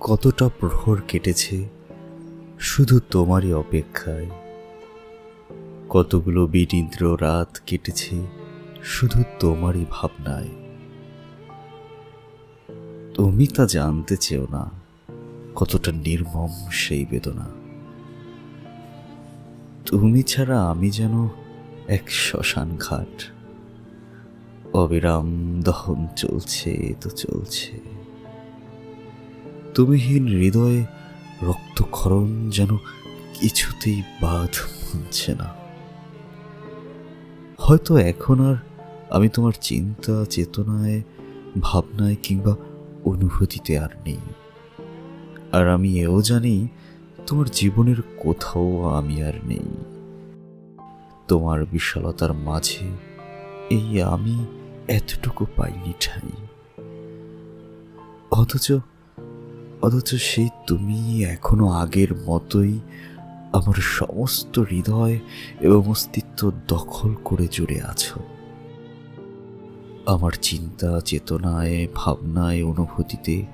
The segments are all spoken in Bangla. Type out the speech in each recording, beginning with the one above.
কতটা প্রহর কেটেছে, শুধু তোমারই অপেক্ষায়। কতগুলো বিনিদ্র রাত কেটেছে, শুধু তোমারই ভাবনায়। তুমি তা জানতে চেও না, কতটা নির্মম সেই বেদনা। তুমি ছাড়া আমি যেন এক শ্মশান ঘাট। অবিরাম দহন চলছে, তো চলছে। তুমিহীন হৃদয়ে রক্তক্ষরণ যেন কিছুতেই বাদ মানছে না। হয়তো এখন আর আমি তোমার চিন্তা, চেতনায়, ভাবনায় কিংবা অনুভূতিতে আর নেই। আর আমি এও জানি তোমার জীবনের কোথাও আমি আর নেই। তোমার বিশালতার মাঝে এই আমি এতটুকু পাইনি ঠাই। অথচ অথচ সেই তুমি এখনও আগের মতোই আমার সমস্ত হৃদয় এবং অস্তিত্ব দখল করে জুড়ে আছো। আমার চিন্তা, চেতনায়, ভাবনায়, অনুভূতিতে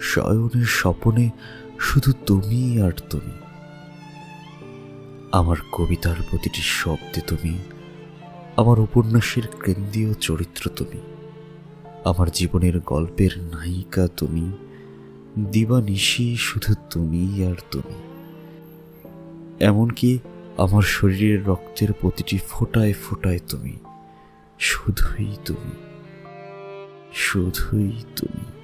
শয়নের স্বপনে শুধু তুমি আর তুমি। আমার কবিতার প্রতিটি শব্দে তুমি, আমার উপন্যাসের কেন্দ্রীয় চরিত্র তুমি, আমার জীবনের গল্পের নায়িকা তুমি দিবানিশি শুধু তুমি আর তুমি। এমনকি আমার শরীরের রক্তের প্রতিটি ফোটায় ফোটায় তুমি। শুধুই তুমি। শুধুই তুমি।